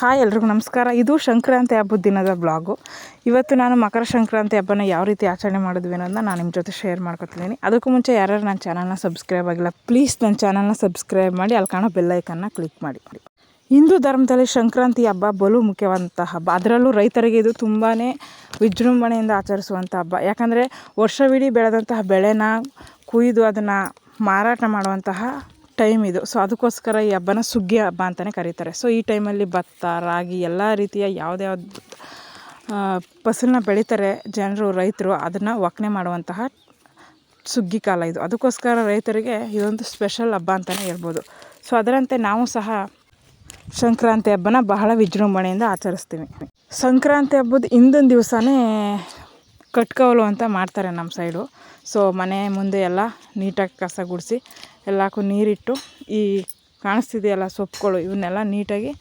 Hi ಎಲ್ರಿಗೂ ನಮಸ್ಕಾರ. ಇದು ಸಂಕ್ರಾಂತಿ ಹಬ್ಬದ ದಿನದ ಬ್ಲಾಗು. ಇವತ್ತು ನಾನು ಮಕರ ಸಂಕ್ರಾಂತಿ ಹಬ್ಬನ ಯಾವ ರೀತಿ ಆಚರಣೆ ಮಾಡಿದ್ವಿ ಅನ್ನೋದನ್ನ ನಾನು ನಿಮ್ಮ ಜೊತೆ ಶೇರ್ ಮಾಡ್ಕೊತಿದ್ದೀನಿ ಅದಕ್ಕೂ ಮುಂಚೆ ಯಾರ್ಯಾರು ನನ್ನ ಚಾನಲ್ನ ಸಬ್ಸ್ಕ್ರೈಬ್ ಆಗಿಲ್ಲ, ಪ್ಲೀಸ್ ನನ್ನ ಚಾನಲ್ನ ಸಬ್ಸ್ಕ್ರೈಬ್ ಮಾಡಿ, ಅಲ್ಲಿ ಕಾಣೋ ಬೆಲ್ಲೈಕನ್ನ ಕ್ಲಿಕ್ ಮಾಡಿ. ಹಿಂದೂ ಧರ್ಮದಲ್ಲಿ ಸಂಕ್ರಾಂತಿ ಹಬ್ಬ ಬಲು ಮುಖ್ಯವಾದಂಥ ಹಬ್ಬ. ಅದರಲ್ಲೂ ರೈತರಿಗೆ ಇದು ತುಂಬಾ ವಿಜೃಂಭಣೆಯಿಂದ ಆಚರಿಸುವಂಥ ಹಬ್ಬ. ಯಾಕಂದರೆ ವರ್ಷವಿಡೀ ಬೆಳೆದಂತಹ ಬೆಳೆನ ಕುಯ್ದು ಅದನ್ನು ಮಾರಾಟ ಮಾಡುವಂತಹ ಟೈಮ್ ಇದು. ಸೊ ಅದಕ್ಕೋಸ್ಕರ ಈ ಹಬ್ಬನ ಸುಗ್ಗಿ ಹಬ್ಬ ಅಂತಲೇ ಕರೀತಾರೆ. ಸೊ ಈ ಟೈಮಲ್ಲಿ ಭತ್ತ, ರಾಗಿ ಎಲ್ಲ ರೀತಿಯ ಯಾವುದೇ ಫಸಲನ್ನ ಬೆಳೀತಾರೆ ಜನರು, ರೈತರು, ಅದನ್ನು ಒಕ್ಕಣೆ ಮಾಡುವಂತಹ ಸುಗ್ಗಿ ಕಾಲ ಇದು. ಅದಕ್ಕೋಸ್ಕರ ರೈತರಿಗೆ ಇದೊಂದು ಸ್ಪೆಷಲ್ ಹಬ್ಬ ಅಂತಲೇ ಹೇಳ್ಬೋದು. ಸೊ ಅದರಂತೆ ನಾವು ಸಹ ಸಂಕ್ರಾಂತಿ ಹಬ್ಬನ ಬಹಳ ವಿಜೃಂಭಣೆಯಿಂದ ಆಚರಿಸ್ತೀವಿ. ಸಂಕ್ರಾಂತಿ ಹಬ್ಬದ ಹಿಂದಿನ ದಿವಸನೇ ಕಟ್ಕವಲು ಅಂತ ಮಾಡ್ತಾರೆ ನಮ್ಮ ಸೈಡು ಸೊ ಮನೆ ಮುಂದೆ ಎಲ್ಲ ನೀಟಾಗಿ ಕಸ ಗುಡಿಸಿ ಎಲ್ಲಕ್ಕೂ ನೀರಿಟ್ಟು ಈ ಕಾಣಿಸ್ತಿದೆಯಲ್ಲ ಸೊಪ್ಪುಗಳು ಇವನ್ನೆಲ್ಲ ನೀಟಾಗಿ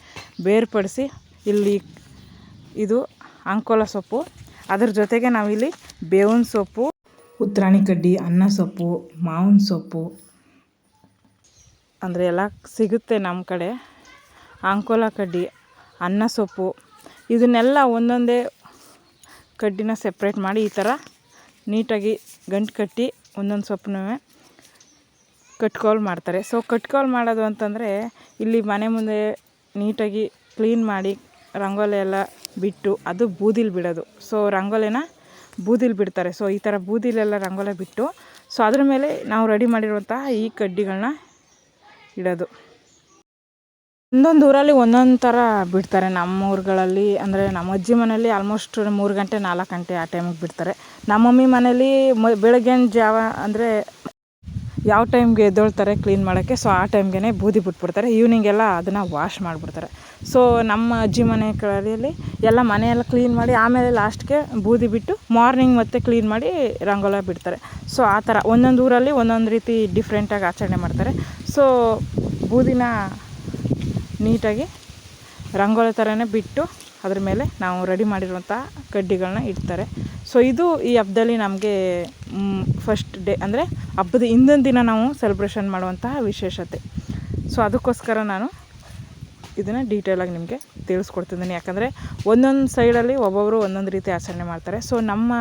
ಬೇರ್ಪಡಿಸಿ ಇಲ್ಲಿ ಇದು ಅಂಕೋಲ ಸೊಪ್ಪು. ಅದ್ರ ಜೊತೆಗೆ ನಾವಿಲ್ಲಿ ಬೇವಿನ ಸೊಪ್ಪು, ಉತ್ತರಾಣಿ ಕಡ್ಡಿ, ಅನ್ನ ಸೊಪ್ಪು, ಮಾವಿನ ಸೊಪ್ಪು ಅಂದರೆ ಎಲ್ಲ ಸಿಗುತ್ತೆ ನಮ್ಮ ಕಡೆ. ಅಂಕೋಲ ಕಡ್ಡಿ, ಅನ್ನ ಸೊಪ್ಪು, ಇದನ್ನೆಲ್ಲ ಒಂದೊಂದೇ ಕಡ್ಡಿನ ಸೆಪ್ರೇಟ್ ಮಾಡಿ ಈ ಥರ ನೀಟಾಗಿ ಗಂಟು ಕಟ್ಟಿ ಒಂದೊಂದು ಸೊಪ್ಪನ್ನೂ ಕಟ್ಕೋಲ್ ಮಾಡ್ತಾರೆ. ಸೊ ಕಟ್ಕೋಲ್ ಮಾಡೋದು ಅಂತಂದರೆ, ಇಲ್ಲಿ ಮನೆ ಮುಂದೆ ನೀಟಾಗಿ ಕ್ಲೀನ್ ಮಾಡಿ ರಂಗೋಲಿ ಎಲ್ಲ ಬಿಟ್ಟು ಅದು ಬೂದಿಲಿ ಬಿಡೋದು. ಸೊ ರಂಗೋಲಿನ ಬೂದಿಲಿ ಬಿಡ್ತಾರೆ. ಸೊ ಈ ಥರ ಬೂದಿಲೆಲ್ಲ ರಂಗೋಲಿ ಬಿಟ್ಟು ಸೊ ಅದ್ರ ಮೇಲೆ ನಾವು ರೆಡಿ ಮಾಡಿರುವಂತಹ ಈ ಕಡ್ಡಿಗಳನ್ನ ಇಡೋದು. ಒಂದೊಂದು ಊರಲ್ಲಿ ಒಂದೊಂದು ಥರ ಬಿಡ್ತಾರೆ. ನಮ್ಮ ಊರುಗಳಲ್ಲಿ ಅಂದರೆ ನಮ್ಮ ಅಜ್ಜಿ ಮನೇಲಿ ಆಲ್ಮೋಸ್ಟ್ ಮೂರು ಗಂಟೆ ನಾಲ್ಕು ಗಂಟೆ ಆ ಟೈಮಿಗೆ ಬಿಡ್ತಾರೆ. ನಮ್ಮ ಮಮ್ಮಿ ಮನೇಲಿ ಮ, ಬೆಳಗ್ಗಿನ ಜಾವ ಅಂದರೆ ಯಾವ ಟೈಮ್ಗೆ ಎದ್ದೇಳ್ತಾರೆ ಕ್ಲೀನ್ ಮಾಡೋಕ್ಕೆ? ಸೊ ಆ ಟೈಮ್ಗೆ ಬೂದಿ ಬಿಟ್ಬಿಡ್ತಾರೆ. ಈವ್ನಿಂಗೆಲ್ಲ ಅದನ್ನು ವಾಶ್ ಮಾಡಿಬಿಡ್ತಾರೆ. ಸೊ ನಮ್ಮ ಅಜ್ಜಿ ಮನೆ ಕಡೆಯಲ್ಲಿ ಎಲ್ಲ ಮನೆಯೆಲ್ಲ ಕ್ಲೀನ್ ಮಾಡಿ ಆಮೇಲೆ ಲಾಸ್ಟ್ಗೆ ಬೂದಿ ಬಿಟ್ಟು ಮಾರ್ನಿಂಗ್ ಮತ್ತೆ ಕ್ಲೀನ್ ಮಾಡಿ ರಂಗೋಲ ಬಿಡ್ತಾರೆ. ಸೊ ಆ ಥರ ಒಂದೊಂದು ಊರಲ್ಲಿ ಒಂದೊಂದು ರೀತಿ ಡಿಫ್ರೆಂಟಾಗಿ ಆಚರಣೆ ಮಾಡ್ತಾರೆ. ಸೊ ಬೂದಿನ ನೀಟಾಗಿ ರಂಗೋಲಿ ಥರನೇ ಬಿಟ್ಟು ಅದ್ರ ಮೇಲೆ ನಾವು ರೆಡಿ ಮಾಡಿರುವಂಥ ಕಡ್ಡಿಗಳನ್ನ ಇಡ್ತಾರೆ. ಸೊ ಇದು ಈ ಹಬ್ಬದಲ್ಲಿ ನಮಗೆ ಫಸ್ಟ್ ಡೇ ಅಂದರೆ ಹಬ್ಬದ ಹಿಂದಿನ ದಿನ ನಾವು ಸೆಲೆಬ್ರೇಷನ್ ಮಾಡುವಂತಹ ವಿಶೇಷತೆ. ಸೊ ಅದಕ್ಕೋಸ್ಕರ ನಾನು ಇದನ್ನು ಡೀಟೇಲಾಗಿ ನಿಮಗೆ ತಿಳಿಸ್ಕೊಡ್ತಿದ್ದೀನಿ. ಯಾಕಂದರೆ ಒಂದೊಂದು ಸೈಡಲ್ಲಿ ಒಬ್ಬೊಬ್ಬರು ಒಂದೊಂದು ರೀತಿ ಆಚರಣೆ ಮಾಡ್ತಾರೆ. ಸೊ ನಮ್ಮ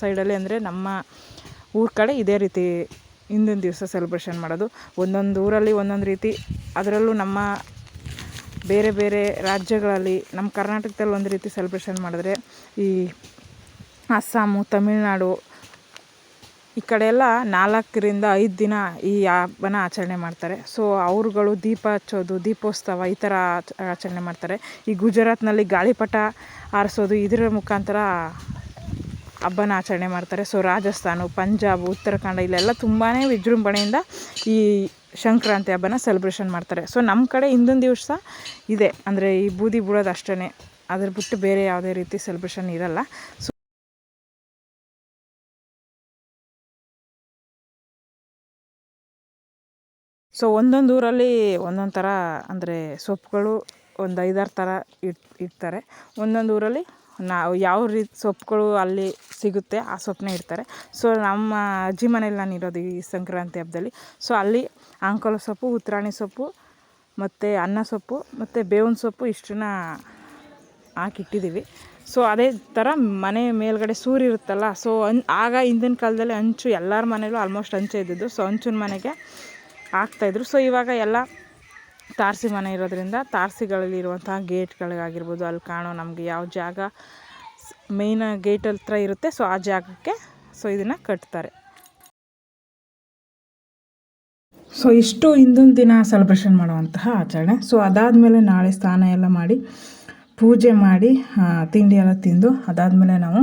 ಸೈಡಲ್ಲಿ ಅಂದರೆ ನಮ್ಮ ಊರ ಕಡೆ ಇದೇ ರೀತಿ ಹಿಂದಿನ ದಿವಸ ಸೆಲೆಬ್ರೇಷನ್ ಮಾಡೋದು. ಒಂದೊಂದು ಊರಲ್ಲಿ ಒಂದೊಂದು ರೀತಿ, ಅದರಲ್ಲೂ ನಮ್ಮ ಬೇರೆ ಬೇರೆ ರಾಜ್ಯಗಳಲ್ಲಿ ನಮ್ಮ ಕರ್ನಾಟಕದಲ್ಲಿ ಒಂದು ರೀತಿ ಸೆಲೆಬ್ರೇಷನ್ ಮಾಡಿದ್ರೆ ಈ ಅಸ್ಸಾಮು ತಮಿಳುನಾಡು ಈ ಕಡೆ ಎಲ್ಲ ನಾಲ್ಕರಿಂದ ಐದು ದಿನ ಈ ಹಬ್ಬನ ಆಚರಣೆ ಮಾಡ್ತಾರೆ. ಸೊ ಅವರುಗಳು ದೀಪ ಹಚ್ಚೋದು, ದೀಪೋತ್ಸವ ಈ ಥರ ಆಚರಣೆ ಮಾಡ್ತಾರೆ. ಈ ಗುಜರಾತ್ನಲ್ಲಿ ಗಾಳಿಪಟ ಆರಿಸೋದು ಇದರ ಮುಖಾಂತರ ಹಬ್ಬನ ಆಚರಣೆ ಮಾಡ್ತಾರೆ. ಸೊ ರಾಜಸ್ಥಾನ, ಪಂಜಾಬ್, ಉತ್ತರಾಖಂಡ ಇಲ್ಲೆಲ್ಲ ತುಂಬಾ ವಿಜೃಂಭಣೆಯಿಂದ ಈ ಸಂಕ್ರಾಂತಿ ಹಬ್ಬನ ಸೆಲೆಬ್ರೇಷನ್ ಮಾಡ್ತಾರೆ. ಸೊ ನಮ್ಮ ಕಡೆ ಹಿಂದಿನ ದಿವಸ ಇದೆ. ಅಂದರೆ ಈ ಬೂದಿ ಬಿಡೋದು ಅಷ್ಟೇ ಅದ್ರ ಬಿಟ್ಟು ಬೇರೆ ಯಾವುದೇ ರೀತಿ ಸೆಲೆಬ್ರೇಷನ್ ಇರಲ್ಲ. ಸೊ ಸೊ ಒಂದೊಂದು ಊರಲ್ಲಿ ಒಂದೊಂದು ಥರ ಅಂದರೆ ಸೊಪ್ಪುಗಳು ಒಂದು ಐದಾರು ಥರ ಇಟ್, ಇಡ್ತಾರೆ. ಒಂದೊಂದು ಊರಲ್ಲಿ ನಾವು ಯಾವ ರೀತಿ ಸೊಪ್ಪುಗಳು ಅಲ್ಲಿ ಸಿಗುತ್ತೆ, ಆ ಸೊಪ್ಪನ್ನೇ ಇಡ್ತಾರೆ. ಸೊ ನಮ್ಮ ಅಜ್ಜಿ ಮನೇಲಿ ನಾನು ಇರೋದು ಈ ಸಂಕ್ರಾಂತಿ ಹಬ್ಬದಲ್ಲಿ. ಸೊ ಅಲ್ಲಿ ಅಂಕೋಲ ಸೊಪ್ಪು ಉತ್ತರಾಣಿ ಸೊಪ್ಪು, ಮತ್ತು ಅನ್ನ ಸೊಪ್ಪು, ಮತ್ತು ಬೇವಿನ ಸೊಪ್ಪು ಇಷ್ಟನ್ನ ಹಾಕಿಟ್ಟಿದ್ದೀವಿ. ಸೊ ಅದೇ ಥರ ಮನೆ ಮೇಲ್ಗಡೆ ಸೂರ್ಯ ಇರುತ್ತಲ್ಲ ಸೊ ಅನ್, ಆಗ ಹಿಂದಿನ ಕಾಲದಲ್ಲಿ ಹಂಚು ಎಲ್ಲರ ಮನೇಲೂ ಆಲ್ಮೋಸ್ಟ್ ಹಂಚೆ ಇದ್ದಿದ್ದು. ಸೊ ಹಂಚಿನ ಮನೆಗೆ ಹಾಕ್ತಾಯಿದ್ರು ಸೊ ಇವಾಗ ಎಲ್ಲ ತಾರಸಿ ಮನೆ ಇರೋದರಿಂದ, ತಾರಸಿಗಳಲ್ಲಿರುವಂತಹ ಗೇಟ್ಗಳಿಗಾಗಿರ್ಬೋದು, ಅಲ್ಲಿ ಕಾಣೋ ನಮಗೆ ಯಾವ ಜಾಗ ಮೇಯ್ನ ಗೇಟ್ ಹತ್ರ ಇರುತ್ತೆ ಸೊ ಆ ಜಾಗಕ್ಕೆ ಸೊ ಇದನ್ನು ಕಟ್ತಾರೆ. ಸೊ ಇಷ್ಟು ಹಿಂದಿನ ದಿನ ಸೆಲೆಬ್ರೇಷನ್ ಮಾಡುವಂತಹ ಆಚರಣೆ. ಸೊ ಅದಾದಮೇಲೆ ನಾಳೆ ಸ್ನಾನ ಎಲ್ಲ ಮಾಡಿ, ಪೂಜೆ ಮಾಡಿ ತಿಂಡಿ ಎಲ್ಲ ತಿಂದು, ಅದಾದಮೇಲೆ ನಾವು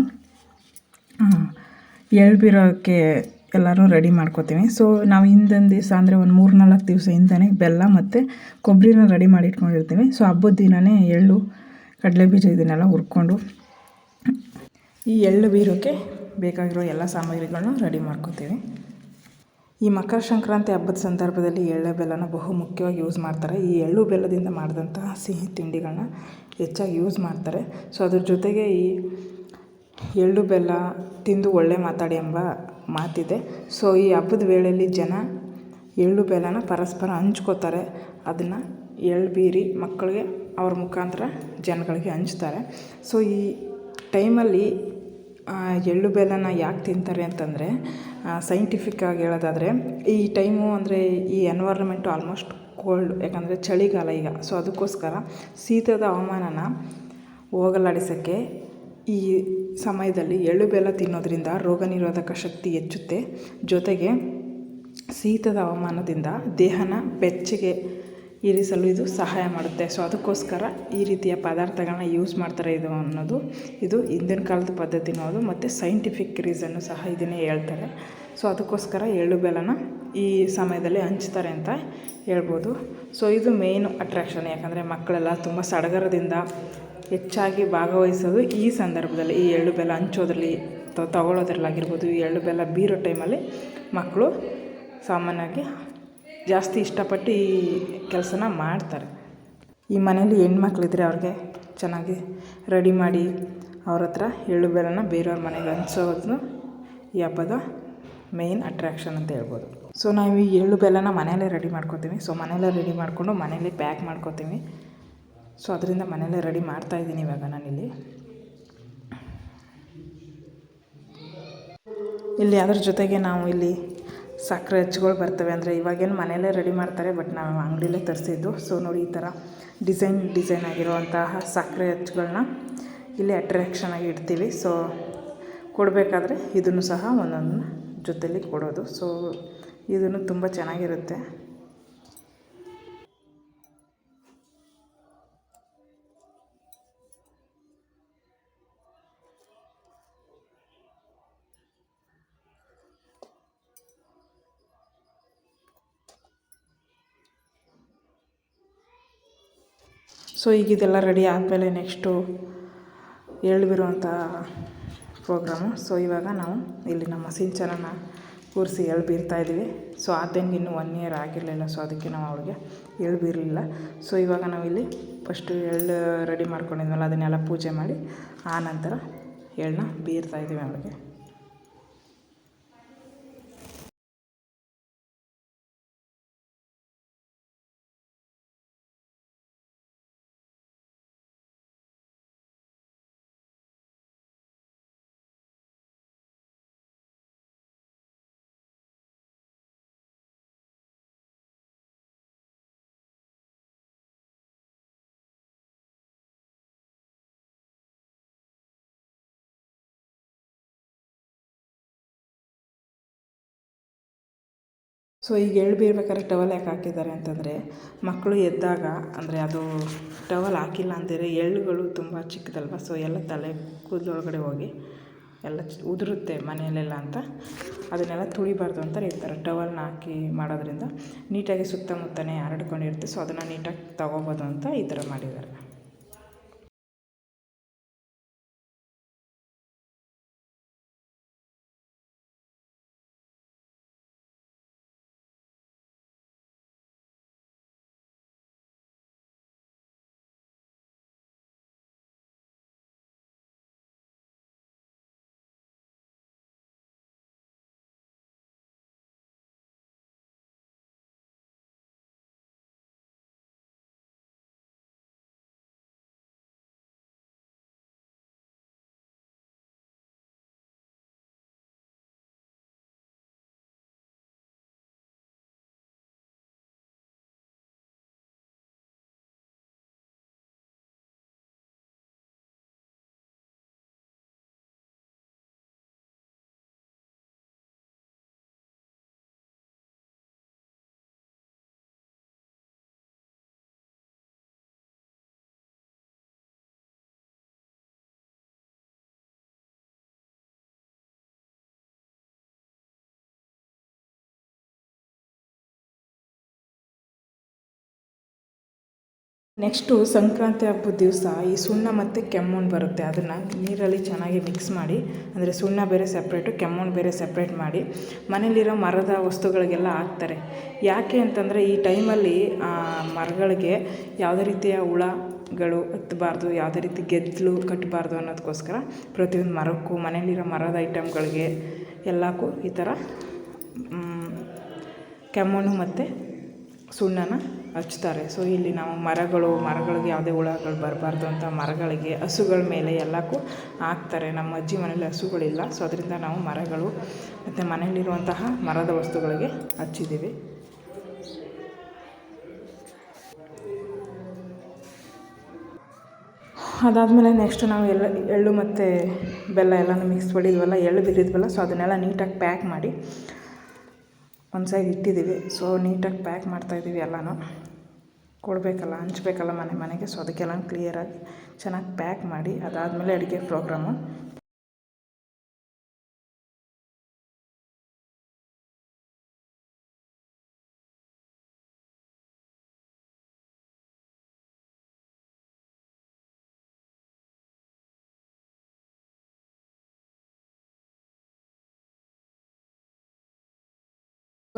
ಎಳ್ಬಿರೋಕ್ಕೆ ಎಲ್ಲರೂ ರೆಡಿ ಮಾಡ್ಕೋತೀವಿ. ಸೊ ನಾವು ಹಿಂದಿನ ದಿವಸ ಅಂದರೆ ಒಂದು ಮೂರು ನಾಲ್ಕು ದಿವಸ ಹಿಂದೆ ಬೆಲ್ಲ ಮತ್ತು ಕೊಬ್ಬರಿನ ರೆಡಿ ಮಾಡಿ ಇಟ್ಕೊಂಡಿರ್ತೀವಿ. ಸೊ ಹಬ್ಬದ ದಿನವೇ ಎಳ್ಳು ಕಡಲೆ ಬೀಜ ಇದನ್ನೆಲ್ಲ ಹುರ್ಕೊಂಡು ಈ ಎಳ್ಳು ಬೀರೋಕ್ಕೆ ಬೇಕಾಗಿರೋ ಎಲ್ಲ ಸಾಮಗ್ರಿಗಳನ್ನ ರೆಡಿ ಮಾಡ್ಕೋತೀವಿ. ಈ ಮಕರ ಸಂಕ್ರಾಂತಿ ಹಬ್ಬದ ಸಂದರ್ಭದಲ್ಲಿ ಎಳ್ಳು ಬೆಲ್ಲನ ಬಹು ಮುಖ್ಯವಾಗಿ ಯೂಸ್ ಮಾಡ್ತಾರೆ. ಈ ಎಳ್ಳು ಬೆಲ್ಲದಿಂದ ಮಾಡಿದಂತಹ ಸಿಹಿ ತಿಂಡಿಗಳನ್ನ ಹೆಚ್ಚಾಗಿ ಯೂಸ್ ಮಾಡ್ತಾರೆ. ಸೊ ಅದ್ರ ಜೊತೆಗೆ ಈ ಎಳ್ಳು ಬೆಲ್ಲ ತಿಂದು ಒಳ್ಳೆ ಮಾತಾಡಿ ಎಂಬ ಮಾತಿದೆ. ಸೊ ಈ ಹಬ್ಬದ ವೇಳೆಯಲ್ಲಿ ಜನ ಎಳ್ಳು ಬೆಲ್ಲನ ಪರಸ್ಪರ ಹಂಚ್ಕೋತಾರೆ. ಅದನ್ನು ಎಳ್ಳು ಬೀರಿ ಮಕ್ಕಳಿಗೆ ಅವ್ರ ಮುಖಾಂತರ ಜನಗಳಿಗೆ ಹಂಚ್ತಾರೆ. ಸೊ ಈ ಟೈಮಲ್ಲಿ ಎಳ್ಳು ಬೆಲ್ಲನ ಯಾಕೆ ತಿಂತಾರೆ ಅಂತಂದರೆ ಸೈಂಟಿಫಿಕ್ಕಾಗಿ ಹೇಳೋದಾದರೆ, ಈ ಟೈಮು ಅಂದರೆ ಈ ಎನ್ವೈರ್ಮೆಂಟು ಆಲ್ಮೋಸ್ಟ್ ಕೋಲ್ಡ್ ಯಾಕಂದರೆ ಚಳಿಗಾಲ ಈಗ. ಸೊ ಅದಕ್ಕೋಸ್ಕರ ಶೀತದ ಹವಾಮಾನನ ಹೋಗಲಾಡಿಸೋಕ್ಕೆ ಈ ಸಮಯದಲ್ಲಿ ಎಳ್ಳು ಬೆಲ್ಲ ತಿನ್ನೋದ್ರಿಂದ ರೋಗ ನಿರೋಧಕ ಶಕ್ತಿ ಹೆಚ್ಚುತ್ತೆ. ಜೊತೆಗೆ ಶೀತದ ಹವಾಮಾನದಿಂದ ದೇಹನ ಬೆಚ್ಚಗೆ ಇರಿಸಲು ಇದು ಸಹಾಯ ಮಾಡುತ್ತೆ. ಸೊ ಅದಕ್ಕೋಸ್ಕರ ಈ ರೀತಿಯ ಪದಾರ್ಥಗಳನ್ನ ಯೂಸ್ ಮಾಡ್ತಾರೆ ಇದು ಅನ್ನೋದು. ಇದು ಹಿಂದಿನ ಕಾಲದ ಪದ್ಧತಿ ಅದು ಮತ್ತು ಸೈಂಟಿಫಿಕ್ ರೀಸನ್ನು ಸಹ ಇದನ್ನೇ ಹೇಳ್ತಾರೆ. ಸೊ ಅದಕ್ಕೋಸ್ಕರ ಎಳ್ಳು ಬೆಲ್ಲನ ಈ ಸಮಯದಲ್ಲಿ ಹಂಚ್ತಾರೆ ಅಂತ ಹೇಳ್ಬೋದು. ಸೊ ಇದು ಮೇಯ್ನ್ ಅಟ್ರ್ಯಾಕ್ಷನ್ ಯಾಕಂದರೆ ಮಕ್ಕಳೆಲ್ಲ ತುಂಬ ಸಡಗರದಿಂದ ಹೆಚ್ಚಾಗಿ ಭಾಗವಹಿಸೋದು ಈ ಸಂದರ್ಭದಲ್ಲಿ. ಈ ಎಳ್ಳು ಬೆಲ್ಲ ಹಂಚೋದ್ರಲ್ಲಿ ತಗೊಳ್ಳೋದ್ರಲ್ಲಾಗಿರ್ಬೋದು ಈ ಎಳ್ಳು ಬೆಲ್ಲ ಬೀರೋ ಟೈಮಲ್ಲಿ ಮಕ್ಕಳು ಸಾಮಾನ್ಯವಾಗಿ ಜಾಸ್ತಿ ಇಷ್ಟಪಟ್ಟು ಈ ಕೆಲಸನ ಮಾಡ್ತಾರೆ. ಈ ಮನೇಲಿ ಹೆಣ್ಮಕ್ಳಿದ್ರೆ ಅವ್ರಿಗೆ ಚೆನ್ನಾಗಿ ರೆಡಿ ಮಾಡಿ ಅವ್ರ ಹತ್ರ ಎಳ್ಳು ಬೆಲ್ಲನ ಬೇರೆಯವ್ರ ಮನೆಗೆ ಹಂಚೋದು ಈ ಹಬ್ಬದ ಮೇಯ್ನ್ ಅಟ್ರ್ಯಾಕ್ಷನ್ ಅಂತ ಹೇಳ್ಬೋದು. ಸೊ ನಾವು ಈ ಎಳ್ಳು ಬೆಲ್ಲನ ಮನೆಯಲ್ಲೇ ರೆಡಿ ಮಾಡ್ಕೋತೀವಿ. ಸೊ ಮನೆಯಲ್ಲೇ ರೆಡಿ ಮಾಡಿಕೊಂಡು ಮನೇಲಿ ಪ್ಯಾಕ್ ಮಾಡ್ಕೋತೀವಿ. ಸೊ ಅದರಿಂದ ಮನೆಯಲ್ಲೇ ರೆಡಿ ಮಾಡ್ತಾಯಿದ್ದೀನಿ ಇವಾಗ ನಾನಿಲ್ಲಿ. ಇಲ್ಲಿ ಅದ್ರ ಜೊತೆಗೆ ನಾವು ಇಲ್ಲಿ ಸಕ್ಕರೆ ಹಚ್ಚುಗಳು ಬರ್ತವೆ. ಅಂದರೆ ಇವಾಗೇನು ಮನೆಯಲ್ಲೇ ರೆಡಿ ಮಾಡ್ತಾರೆ, ಬಟ್ ನಾವು ಅಂಗಡಿಲೇ ತರಿಸಿದ್ದು. ಸೊ ನೋಡಿ ಈ ಥರ ಡಿಸೈನ್ ಡಿಸೈನ್ ಆಗಿರುವಂತಹ ಸಕ್ಕರೆ ಹಚ್ಚುಗಳನ್ನ ಇಲ್ಲಿ ಅಟ್ರ್ಯಾಕ್ಷನ್ ಆಗಿ ಇಡ್ತೀವಿ. ಸೊ ಕೊಡಬೇಕಾದ್ರೆ ಇದನ್ನು ಸಹ ಒಂದೊಂದು ಜೊತೆಯಲ್ಲಿ ಕೊಡೋದು. ಸೊ ಇದನ್ನು ತುಂಬ ಚೆನ್ನಾಗಿರುತ್ತೆ. ಸೊ ಈಗ ಇದೆಲ್ಲ ರೆಡಿ ಆದಮೇಲೆ ನೆಕ್ಸ್ಟು ಎಳ್ಬಿರುವಂಥ ಪ್ರೋಗ್ರಾಮು ಸೊ ಇವಾಗ ನಾವು ಇಲ್ಲಿ ನಮ್ಮ ಸಿಂಚನನ ಕೂರಿಸಿ ಎಳ್ಳು ಬೀರ್ತಾಯಿದ್ದೀವಿ ಸೊ ಆತನಿಗೆ ಇನ್ನೂ ಒನ್ ಇಯರ್ ಆಗಿರಲಿಲ್ಲ. ಸೊ ಅದಕ್ಕೆ ನಾವು ಅವ್ರಿಗೆ ಎಳ್ಳು ಬೀರಲಿಲ್ಲ ಸೊ ಇವಾಗ ನಾವಿಲ್ಲಿ ಫಸ್ಟು ಎಳ್ಳು ರೆಡಿ ಮಾಡ್ಕೊಂಡಿದ್ವಲ್ಲ, ಅದನ್ನೆಲ್ಲ ಪೂಜೆ ಮಾಡಿ, ಆ ನಂತರ ಎಳ್ಳನ್ನ ಬೀರ್ತಾಯಿದ್ದೀವಿ ಅವಳಿಗೆ. ಸೊ ಈಗ ಎಳ್ಳು ಬೀರ್ಬೇಕಾದ್ರೆ ಟವಲ್ ಯಾಕೆ ಹಾಕಿದ್ದಾರೆ ಅಂತಂದರೆ ಮಕ್ಕಳು ಎದ್ದಾಗ, ಅಂದರೆ ಅದು ಟವಲ್ ಹಾಕಿಲ್ಲ ಅಂದರೆ ಎಳ್ಳುಗಳು ತುಂಬ ಚಿಕ್ಕದಲ್ವ? ಸೊ ಎಲ್ಲ ತಲೆ ಕೂದಲೊಳಗಡೆ ಹೋಗಿ ಎಲ್ಲ ಉದುರುತ್ತೆ ಮನೆಯಲ್ಲೆಲ್ಲ ಅಂತ. ಅದನ್ನೆಲ್ಲ ತುಳಿಬಾರ್ದು ಅಂತ ಇರ್ತಾರೆ ಟವಲ್ನ ಹಾಕಿ ಮಾಡೋದ್ರಿಂದ ನೀಟಾಗಿ ಸುತ್ತಮುತ್ತನೇ ಹರಡ್ಕೊಂಡಿರುತ್ತೆ. ಸೊ ಅದನ್ನು ನೀಟಾಗಿ ತಗೋಬೋದು ಅಂತ ಈ ಥರ ಮಾಡಿದ್ದಾರೆ. ನೆಕ್ಸ್ಟು ಸಂಕ್ರಾಂತಿ ಹಬ್ಬದ ದಿವಸ ಈ ಸುಣ್ಣ ಮತ್ತು ಕೆಮ್ಮಣ್ಣು ಬರುತ್ತೆ. ಅದನ್ನು ನೀರಲ್ಲಿ ಚೆನ್ನಾಗಿ ಮಿಕ್ಸ್ ಮಾಡಿ, ಅಂದರೆ ಸುಣ್ಣ ಬೇರೆ ಸಪ್ರೇಟು ಕೆಮ್ಮಣ್ಣು ಬೇರೆ ಸಪ್ರೇಟ್ ಮಾಡಿ ಮನೇಲಿರೋ ಮರದ ವಸ್ತುಗಳಿಗೆಲ್ಲ ಹಾಕ್ತಾರೆ. ಯಾಕೆ ಅಂತಂದರೆ ಈ ಟೈಮಲ್ಲಿ ಮರಗಳಿಗೆ ಯಾವುದೇ ರೀತಿಯ ಹುಳಗಳು ಹತ್ತಬಾರ್ದು, ಯಾವುದೇ ರೀತಿ ಗೆದ್ದಲು ಕಟ್ಟಬಾರ್ದು ಅನ್ನೋದಕ್ಕೋಸ್ಕರ ಪ್ರತಿಯೊಂದು ಮರಕ್ಕೂ, ಮನೇಲಿರೋ ಮರದ ಐಟಮ್ಗಳಿಗೆ ಎಲ್ಲಕ್ಕೂ ಈ ಥರ ಕೆಮ್ಮಣ್ಣು ಮತ್ತು ಸುಣ್ಣನ ಹಚ್ತಾರೆ ಸೊ ಇಲ್ಲಿ ನಾವು ಮರಗಳು, ಮರಗಳಿಗೆ ಯಾವುದೇ ಹುಳಗಳು ಬರಬಾರ್ದು ಅಂತ ಮರಗಳಿಗೆ ಹಸುಗಳ ಮೇಲೆ ಎಲ್ಲಕ್ಕೂ ಹಾಕ್ತಾರೆ. ನಮ್ಮ ಅಜ್ಜಿ ಮನೇಲಿ ಹಸುಗಳಿಲ್ಲ. ಸೊ ಅದರಿಂದ ನಾವು ಮರಗಳು ಮತ್ತು ಮನೆಯಲ್ಲಿರುವಂತಹ ಮರದ ವಸ್ತುಗಳಿಗೆ ಹಚ್ಚಿದ್ದೀವಿ. ಅದಾದಮೇಲೆ ನೆಕ್ಸ್ಟ್ ನಾವು ಎಲ್ಲ ಎಳ್ಳು ಮತ್ತು ಬೆಲ್ಲ ಎಲ್ಲನೂ ಮಿಕ್ಸ್ ಮಾಡಿದ್ವಲ್ಲ, ಎಳ್ಳು ಬಿದ್ದಿದ್ವಲ್ಲ ಸೊ ಅದನ್ನೆಲ್ಲ ನೀಟಾಗಿ ಪ್ಯಾಕ್ ಮಾಡಿ ಒಂದು ಸೈಡ್ ಇಟ್ಟಿದ್ದೀವಿ. ಸೊ ನೀಟಾಗಿ ಪ್ಯಾಕ್ ಮಾಡ್ತಾಯಿದ್ದೀವಿ ಎಲ್ಲನೂ. ಕೊಡಬೇಕಲ್ಲ, ಹಂಚ್ಬೇಕಲ್ಲ ಮನೆ ಮನೆಗೆ. ಸೊ ಅದಕ್ಕೆಲ್ಲ ಕ್ಲಿಯರಾಗಿ ಚೆನ್ನಾಗಿ ಪ್ಯಾಕ್ ಮಾಡಿ ಅದಾದಮೇಲೆ ಅಡುಗೆ ಪ್ರೋಗ್ರಾಮು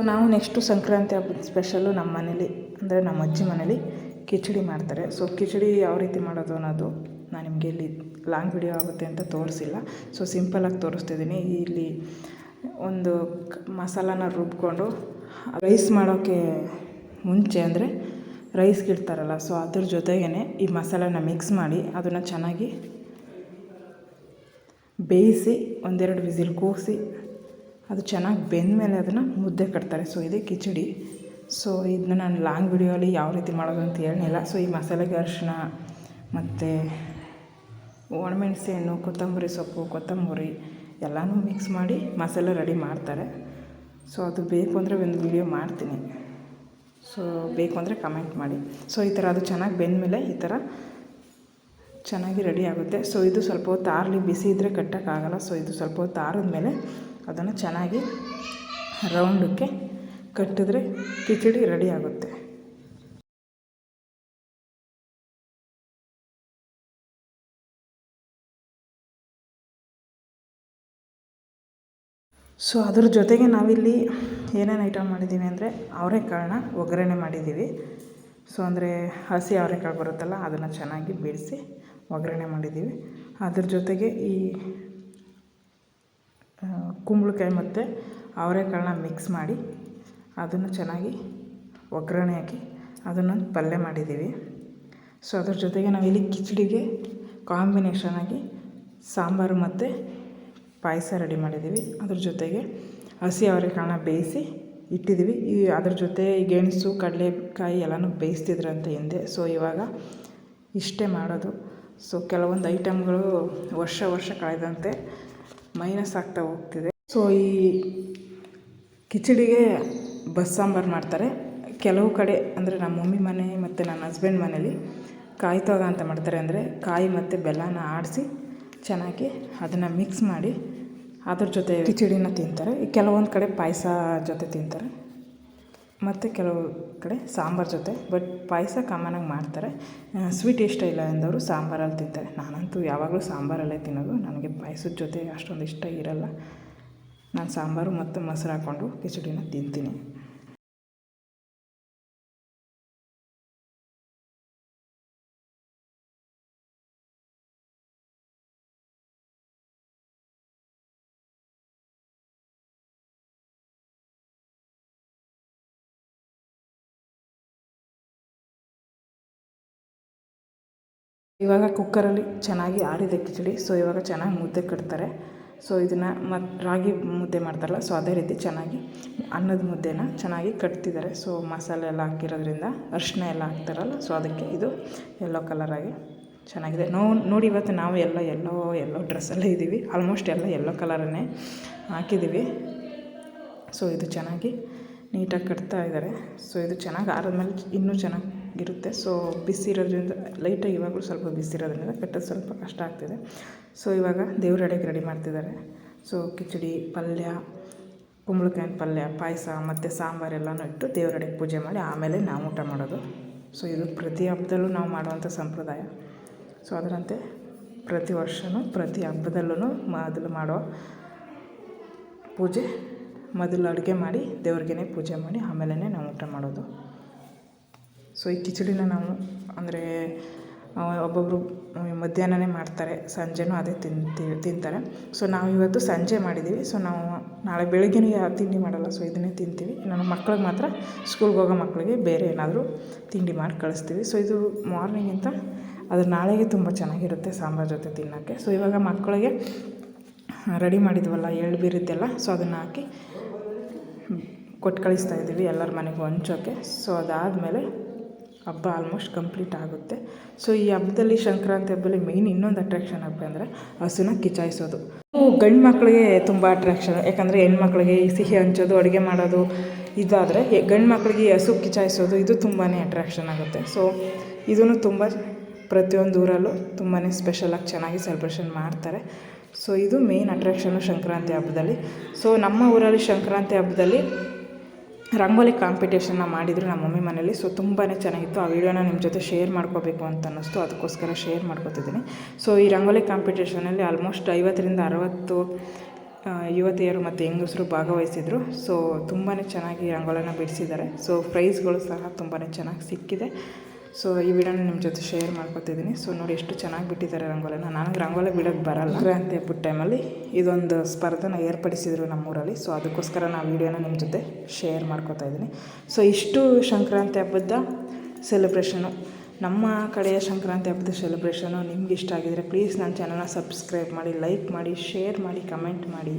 ನಾವು ನೆಕ್ಸ್ಟು ಸಂಕ್ರಾಂತಿ ಹಬ್ಬದ ಸ್ಪೆಷಲ್ಲು ನಮ್ಮ ಮನೇಲಿ, ಅಂದರೆ ನಮ್ಮ ಅಜ್ಜಿ ಮನೇಲಿ ಕಿಚಡಿ ಮಾಡ್ತಾರೆ. ಸೊ ಕಿಚಡಿ ಯಾವ ರೀತಿ ಮಾಡೋದು ಅನ್ನೋದು ನಾನು ನಿಮಗೆ ಇಲ್ಲಿ ಲಾಂಗ್ ವಿಡಿಯೋ ಆಗುತ್ತೆ ಅಂತ ತೋರಿಸಿಲ್ಲ. ಸೊ ಸಿಂಪಲಾಗಿ ತೋರಿಸ್ತಿದ್ದೀನಿ. ಇಲ್ಲಿ ಒಂದು ಮಸಾಲಾನ ರುಬ್ಕೊಂಡು ರೈಸ್ ಮಾಡೋಕ್ಕೆ ಮುಂಚೆ ಅಂದರೆ ರೈಸ್ಗೆ ಇಡ್ತಾರಲ್ಲ, ಸೊ ಅದ್ರ ಜೊತೆಗೇ ಈ ಮಸಾಲಾನ ಮಿಕ್ಸ್ ಮಾಡಿ ಅದನ್ನು ಚೆನ್ನಾಗಿ ಬೇಯಿಸಿ ಒಂದೆರಡು ವಿಸಿಲ್ ಕೂಗಿಸಿ ಅದು ಚೆನ್ನಾಗಿ ಬೆಂದಮೇಲೆ ಅದನ್ನು ಮುದ್ದೆ ಕಟ್ತಾರೆ. ಸೊ ಇದೇ ಕಿಚಡಿ. ಸೊ ಇದನ್ನ ನಾನು ಲಾಂಗ್ ವಿಡಿಯೋಲಿ ಯಾವ ರೀತಿ ಮಾಡೋದು ಅಂತ ಹೇಳಿಲ್ಲ ಸೊ ಈ ಮಸಾಲೆಗೆ ಅರಿಶಿಣ ಮತ್ತು ಒಣಮೆಣಸೆ ಹಣ್ಣು ಕೊತ್ತಂಬರಿ ಸೊಪ್ಪು, ಕೊತ್ತಂಬರಿ ಎಲ್ಲನೂ ಮಿಕ್ಸ್ ಮಾಡಿ ಮಸಾಲೆ ರೆಡಿ ಮಾಡ್ತಾರೆ. ಸೊ ಅದು ಬೇಕು ಅಂದರೆ ಒಂದು ವಿಡಿಯೋ ಮಾಡ್ತೀನಿ. ಸೊ ಬೇಕು ಅಂದರೆ ಕಮೆಂಟ್ ಮಾಡಿ. ಸೊ ಈ ಥರ ಅದು ಚೆನ್ನಾಗಿ ಬೆಂದಮೇಲೆ ಈ ಥರ ಚೆನ್ನಾಗಿ ರೆಡಿ ಆಗುತ್ತೆ. ಸೊ ಇದು ಸ್ವಲ್ಪ ಹೊತ್ತು ಆರಲಿ ಬಿಸಿ ಇದ್ದರೆ ಕಟ್ಟೋಕ್ಕಾಗಲ್ಲ. ಸೊ ಇದು ಸ್ವಲ್ಪ ಹೊತ್ತು ಆರಿದ್ಮೇಲೆ ಅದನ್ನು ಚೆನ್ನಾಗಿ ರೌಂಡಕ್ಕೆ ಕಟ್ಟಿದ್ರೆ ಕಿಚಡಿ ರೆಡಿ ಆಗುತ್ತೆ. ಸೊ, ಅದ್ರ ಜೊತೆಗೆ ನಾವಿಲ್ಲಿ ಏನೇನು ಐಟಮ್ ಮಾಡಿದ್ದೀವಿ ಅಂದರೆ ಅವರೆಕಾಳನ್ನ ಒಗ್ಗರಣೆ ಮಾಡಿದ್ದೀವಿ. ಸೊ, ಅಂದರೆ ಹಸಿ ಅವರೆಕಾಳು ಬರುತ್ತಲ್ಲ, ಅದನ್ನು ಚೆನ್ನಾಗಿ ಬಿಡಿಸಿ ಒಗ್ಗರಣೆ ಮಾಡಿದ್ದೀವಿ. ಅದ್ರ ಜೊತೆಗೆ ಈ ಕುಂಬಳಕಾಯಿ ಮತ್ತು ಅವರೆಕಾಳನ್ನ ಮಿಕ್ಸ್ ಮಾಡಿ ಅದನ್ನು ಚೆನ್ನಾಗಿ ಒಗ್ಗರಣೆ ಹಾಕಿ ಅದನ್ನು ಪಲ್ಯ ಮಾಡಿದ್ದೀವಿ. ಸೊ ಅದ್ರ ಜೊತೆಗೆ ನಾವಿಲ್ಲಿ ಕಿಚಡಿಗೆ ಕಾಂಬಿನೇಷನಾಗಿ ಸಾಂಬಾರು ಮತ್ತು ಪಾಯಸ ರೆಡಿ ಮಾಡಿದ್ದೀವಿ. ಅದ್ರ ಜೊತೆಗೆ ಹಸಿ ಅವರೆಕಾಳನ್ನ ಬೇಯಿಸಿ ಇಟ್ಟಿದ್ದೀವಿ. ಈ ಅದ್ರ ಜೊತೆ ಗೆಣಸು, ಕಡಲೆಕಾಯಿ ಎಲ್ಲನೂ ಬೇಯಿಸ್ತಿದ್ರಂತೆ ಹಿಂದೆ. ಸೊ ಇವಾಗ ಇಷ್ಟೇ ಮಾಡೋದು. ಸೊ ಕೆಲವೊಂದು ಐಟಮ್ಗಳು ವರ್ಷ ವರ್ಷ ಕಳೆದಂತೆ ಮೈನಸ್ ಆಗ್ತಾ ಹೋಗ್ತಿದೆ. ಸೊ ಈ ಕಿಚಡಿಗೆ ಬಸ್ಸಾಂಬಾರು ಮಾಡ್ತಾರೆ. ಕೆಲವು ಕಡೆ ಅಂದರೆ ನಮ್ಮ ಮಮ್ಮಿ ಮನೆ ಮತ್ತು ನನ್ನ ಹಸ್ಬೆಂಡ್ ಮನೇಲಿ ಕಾಯಿ ತೋಗ ಅಂತ ಮಾಡ್ತಾರೆ ಅಂದರೆ ಕಾಯಿ ಮತ್ತು ಬೆಲ್ಲನ ಆಡಿಸಿ ಚೆನ್ನಾಗಿ ಅದನ್ನು ಮಿಕ್ಸ್ ಮಾಡಿ ಅದ್ರ ಜೊತೆ ಕಿಚಡಿನ ತಿಂತಾರೆ. ಕೆಲವೊಂದು ಕಡೆ ಪಾಯಸ ಜೊತೆ ತಿಂತಾರೆ. ಮತ್ತು ಕೆಲವು ಕಡೆ ಸಾಂಬಾರು ಜೊತೆ ಬಟ್ ಪಾಯಸ ಕಾಮನಾಗಿ ಮಾಡ್ತಾರೆ. ಸ್ವೀಟ್ ಇಷ್ಟ ಇಲ್ಲ ಎಂದವರು ಸಾಂಬಾರಲ್ಲಿ ತಿಂತಾರೆ. ನಾನಂತೂ ಯಾವಾಗಲೂ ಸಾಂಬಾರಲ್ಲೇ ತಿನ್ನೋದು. ನನಗೆ ಪಾಯಸದ ಜೊತೆ ಅಷ್ಟೊಂದು ಇಷ್ಟ ಇರಲ್ಲ. ನಾನು ಸಾಂಬಾರು ಮತ್ತು ಮೊಸರು ಹಾಕ್ಕೊಂಡು ಕಿಚಡಿನ ತಿಂತೀನಿ. ಇವಾಗ ಕುಕ್ಕರಲ್ಲಿ ಚೆನ್ನಾಗಿ ಆರಿದೆ ಕಿಚಡಿ ಸೊ ಇವಾಗ ಚೆನ್ನಾಗಿ ಮುದ್ದೆ ಕಟ್ತಾರೆ. ಸೊ ಇದನ್ನು ಮತ್ತು ರಾಗಿ ಮುದ್ದೆ ಮಾಡ್ತಾರಲ್ಲ ಸೊ ಅದೇ ರೀತಿ ಚೆನ್ನಾಗಿ ಅನ್ನದ ಮುದ್ದೆನ ಚೆನ್ನಾಗಿ ಕಟ್ತಿದ್ದಾರೆ. ಸೊ ಮಸಾಲೆ ಎಲ್ಲ ಹಾಕಿರೋದ್ರಿಂದ ಅರಿಶಿನ ಎಲ್ಲ ಹಾಕ್ತಾರಲ್ಲ ಸೊ ಅದಕ್ಕೆ ಇದು ಯೆಲ್ಲೋ ಕಲರಾಗಿ ಚೆನ್ನಾಗಿದೆ. ನೋ, ನೋಡಿ ಇವತ್ತು ನಾವು ಎಲ್ಲ ಎಲ್ಲೋ ಎಲ್ಲೋ ಡ್ರೆಸ್ಸಲ್ಲೇ ಇದ್ದೀವಿ ಆಲ್ಮೋಸ್ಟ್ ಎಲ್ಲ ಎಲ್ಲೋ ಕಲರನ್ನೇ ಹಾಕಿದ್ದೀವಿ ಸೊ ಇದು ಚೆನ್ನಾಗಿ ನೀಟಾಗಿ ಕಟ್ತಾ ಇದ್ದಾರೆ. ಸೊ ಇದು ಚೆನ್ನಾಗಿ ಆರಿದ್ಮೇಲೆ ಇನ್ನೂ ಚೆನ್ನಾಗಿರುತ್ತೆ ಸೊ ಬಿಸಿ ಇರೋದ್ರಿಂದ ಲೈಟಾಗಿ ಇವಾಗಲೂ ಸ್ವಲ್ಪ ಬಿಸಿ ಇರೋದ್ರಿಂದ ಕಟ್ಟೋದು ಸ್ವಲ್ಪ ಕಷ್ಟ ಆಗ್ತಿದೆ. ಸೊ ಇವಾಗ ದೇವ್ರ ಅಡಿಗೆ ರೆಡಿ ಮಾಡ್ತಿದ್ದಾರೆ. ಸೊ ಕಿಚಡಿ, ಪಲ್ಯ, ಕುಂಬಳಕಾಯಿನ ಪಲ್ಯ, ಪಾಯಸ, ಮತ್ತು ಸಾಂಬಾರು ಎಲ್ಲನೂ ಇಟ್ಟು ದೇವ್ರ ಅಡಿಗೆ ಪೂಜೆ ಮಾಡಿ ಆಮೇಲೆ ನಾವು ಊಟ ಮಾಡೋದು. ಸೊ ಇದು ಪ್ರತಿ ಹಬ್ಬದಲ್ಲೂ ನಾವು ಮಾಡುವಂಥ ಸಂಪ್ರದಾಯ. ಸೊ ಅದರಂತೆ ಪ್ರತಿ ವರ್ಷವೂ ಪ್ರತಿ ಹಬ್ಬದಲ್ಲೂ ಮೊದಲು ಮಾಡೋ ಪೂಜೆ. ಮೊದಲು ಅಡುಗೆ ಮಾಡಿ ದೇವ್ರಿಗೆ ಪೂಜೆ ಮಾಡಿ ಆಮೇಲೆ ನಾವು ಊಟ ಮಾಡೋದು. ಸೊ ಈ ಕಿಚಡಿನ ನಾವು, ಅಂದರೆ ಒಬ್ಬೊಬ್ಬರು ಮಧ್ಯಾಹ್ನನೇ ಮಾಡ್ತಾರೆ, ಸಂಜೆನೂ ಅದೇ ತಿಂತೀವಿ ತಿಂತಾರೆ. ಸೊ ನಾವು ಇವತ್ತು ಸಂಜೆ ಮಾಡಿದ್ದೀವಿ ಸೊ ನಾವು ನಾಳೆ ಬೆಳಗ್ಗೆನೇ ತಿಂಡಿ ಮಾಡಲ್ಲ. ಸೊ ಇದನ್ನೇ ತಿಂತೀವಿ. ನಾನು ಮಕ್ಳಿಗೆ ಮಾತ್ರ ಸ್ಕೂಲ್ಗೆ ಹೋಗೋ ಮಕ್ಕಳಿಗೆ ಬೇರೆ ಏನಾದರೂ ತಿಂಡಿ ಮಾಡಿ ಕಳಿಸ್ತೀವಿ. ಸೊ ಇದು ಮಾರ್ನಿಂಗ್ ಅಂತ ಅದು ನಾಳೆಗೆ ತುಂಬ ಚೆನ್ನಾಗಿರುತ್ತೆ ಸಾಂಬಾರು ಜೊತೆ ತಿನ್ನೋಕ್ಕೆ. ಸೊ ಇವಾಗ ಮಕ್ಕಳಿಗೆ ರೆಡಿ ಮಾಡಿದ್ವಲ್ಲ, ಎಳ್ಳು ಬೀರಿದ್ದೆಲ್ಲ. ಸೊ ಅದನ್ನು ಹಾಕಿ ಕೊಟ್ಟು ಕಳಿಸ್ತಾ ಇದ್ದೀವಿ ಎಲ್ಲರ ಮನೆಗೂ ಹಂಚೋಕ್ಕೆ ಸೊ ಅದಾದಮೇಲೆ ಹಬ್ಬ ಆಲ್ಮೋಸ್ಟ್ ಕಂಪ್ಲೀಟ್ ಆಗುತ್ತೆ. ಸೊ ಈ ಹಬ್ಬದಲ್ಲಿ ಸಂಕ್ರಾಂತಿ ಹಬ್ಬದಲ್ಲಿ ಮೇಯ್ನ್ ಇನ್ನೊಂದು ಅಟ್ರಾಕ್ಷನ್ ಹಬ್ಬ ಅಂದರೆ ಹಸುನ ಕಿಚಾಯಿಸೋದು. ಗಂಡು ಮಕ್ಕಳಿಗೆ ತುಂಬ ಅಟ್ರಾಕ್ಷನ್ ಯಾಕಂದರೆ ಹೆಣ್ಮಕ್ಳಿಗೆ ಈ ಸಿಹಿ ಹಂಚೋದು, ಅಡುಗೆ ಮಾಡೋದು ಇದಾದರೆ ಗಂಡು ಮಕ್ಕಳಿಗೆ ಹಸು ಕಿಚಾಯಿಸೋದು ಇದು ತುಂಬಾ ಅಟ್ರಾಕ್ಷನ್ ಆಗುತ್ತೆ. ಸೊ ಇದನ್ನು ತುಂಬ ಪ್ರತಿಯೊಂದು ಊರಲ್ಲೂ ತುಂಬಾ ಸ್ಪೆಷಲಾಗಿ ಚೆನ್ನಾಗಿ ಸೆಲೆಬ್ರೇಷನ್ ಮಾಡ್ತಾರೆ. ಸೊ ಇದು ಮೇಯ್ನ್ ಅಟ್ರಾಕ್ಷನ್ನು ಸಂಕ್ರಾಂತಿ ಹಬ್ಬದಲ್ಲಿ. ಸೊ ನಮ್ಮ ಊರಲ್ಲಿ ಸಂಕ್ರಾಂತಿ ಹಬ್ಬದಲ್ಲಿ ರಂಗೋಲಿ ಕಾಂಪಿಟೇಷನ್ನ ಮಾಡಿದರು ನಮ್ಮ ಮಮ್ಮಿ ಮನೇಲಿ. ಸೊ ತುಂಬಾ ಚೆನ್ನಾಗಿತ್ತು. ಆ ವಿಡಿಯೋನ ನಿಮ್ಮ ಜೊತೆ ಶೇರ್ ಮಾಡ್ಕೋಬೇಕು ಅಂತ ಅನ್ನಿಸ್ತು. ಅದಕ್ಕೋಸ್ಕರ ಶೇರ್ ಮಾಡ್ಕೋತಿದ್ದೀನಿ. ಸೊ ಈ ರಂಗೋಲಿ ಕಾಂಪಿಟೇಷನಲ್ಲಿ ಆಲ್ಮೋಸ್ಟ್ ಐವತ್ತರಿಂದ ಅರವತ್ತು ಯುವತಿಯರು ಮತ್ತು ಹೆಂಗಸರು ಭಾಗವಹಿಸಿದರು. ಸೊ ತುಂಬಾ ಚೆನ್ನಾಗಿ ರಂಗೋಲಿನ ಬಿಡಿಸಿದ್ದಾರೆ. ಸೊ ಪ್ರೈಸ್ಗಳು ಸಹ ತುಂಬಾ ಚೆನ್ನಾಗಿ ಸಿಕ್ಕಿದೆ. ಸೊ ಈ ವಿಡಿಯೋನ ನಿಮ್ಮ ಜೊತೆ ಶೇರ್ ಮಾಡ್ಕೊತಿದ್ದೀನಿ ಸೊ ನೋಡಿ ಎಷ್ಟು ಚೆನ್ನಾಗಿ ಬಿಟ್ಟಿದ್ದಾರೆ ರಂಗೋಲಿನ. ನನಗೆ ರಂಗೋಲಿ ಬಿಡೋಕ್ಕೆ ಬರಲ್ಲ. ಸಂಕ್ರಾಂತಿ ಹಬ್ಬದ ಟೈಮಲ್ಲಿ ಇದೊಂದು ಸ್ಪರ್ಧೆನ ಏರ್ಪಡಿಸಿದರು ನಮ್ಮೂರಲ್ಲಿ. ಸೊ ಅದಕ್ಕೋಸ್ಕರ ನಾವು ವಿಡಿಯೋನ ನಿಮ್ಮ ಜೊತೆ ಶೇರ್ ಮಾಡ್ಕೊತಾ ಇದ್ದೀನಿ ಸೊ ಇಷ್ಟು ಸಂಕ್ರಾಂತಿ ಹಬ್ಬದ ಸೆಲೆಬ್ರೇಷನು ನಮ್ಮ ಕಡೆಯ ಸಂಕ್ರಾಂತಿ ಹಬ್ಬದ ಸೆಲೆಬ್ರೇಷನು ನಿಮ್ಗೆ ಇಷ್ಟ ಆಗಿದರೆ ಪ್ಲೀಸ್ ನನ್ನ ಚಾನಲ್ನ ಸಬ್ಸ್ಕ್ರೈಬ್ ಮಾಡಿ ಲೈಕ್ ಮಾಡಿ ಶೇರ್ ಮಾಡಿ ಕಮೆಂಟ್ ಮಾಡಿ.